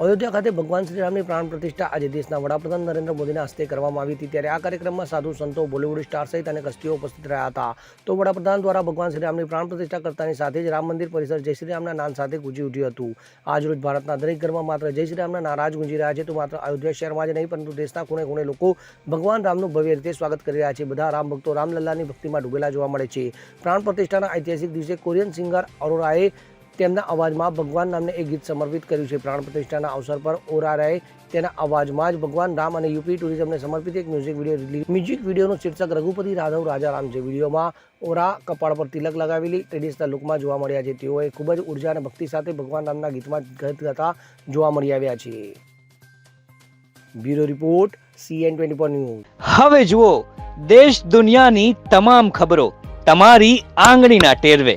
અયોધ્યા ખાતે ભગવાન શ્રીરામની પ્રાણ પ્રતિષ્ઠા આજે દેશના વડાપ્રધાન નરેન્દ્ર મોદીના હસ્તે કરવામાં આવી હતી. ત્યારે આ કાર્યક્રમમાં સાધુ સંતો, બોલિવૂડ સ્ટાર સહિત અનેક હસ્તીઓ ઉપસ્થિત રહ્યા હતા. તો વડાપ્રધાન દ્વારા ભગવાન શ્રીરામની પ્રાણ પ્રતિષ્ઠા કરતાની સાથે જ રામ મંદિર પરિસર જય શ્રીરામના નામ સાથે ગુંજી ઉઠ્યું હતું. આજરોજ ભારતના દરેક ઘરમાં માત્ર જય શ્રીરામના નારાજ ગુંજી રહ્યા છે, તો માત્ર અયોધ્યા શહેરમાં જ નહીં, પરંતુ દેશના ખૂણે ખૂણે લોકો ભગવાન રામનું ભવ્ય રીતે સ્વાગત કરી રહ્યા છે. બધા રામ ભક્તો રામલલ્લાની ભક્તિમાં ડૂબેલા જોવા મળે છે. પ્રાણ પ્રતિષ્ઠાના ઐતિહાસિક દિવસે કોરિયન સિંગર અરોરાએ તેમના અવાજમાં ભગવાન નામને એક ગીત સમર્પિત કર્યું છે. પ્રાણ પ્રતિષ્ઠાના અવસર પર ઓરારાએ તેના અવાજમાં જ ભગવાન રામ અને યુપી ટુરિઝમને સમર્પિત એક મ્યુઝિક વીડિયો રિલીઝ મ્યુઝિક વિડીયોનું શીર્ષક રઘુપતિ રાઘવ રાજારામ છે. વિડીયોમાં ઓરા કપાળ પર તિલક લગાવેલી ટ્રેડિશનલ લુકમાં જોવા મળ્યા છે. તેઓએ ખૂબ જ ઊર્જા અને ભક્તિ સાથે ભગવાન રામના ગીતમાં ગત ગાતા જોવા મળી આવ્યા છે. Bureau report, CN twenty four news. હવે જુઓ, દેશ દુનિયાની તમામ ખબરો તમારી આંગળીના ટેરવે.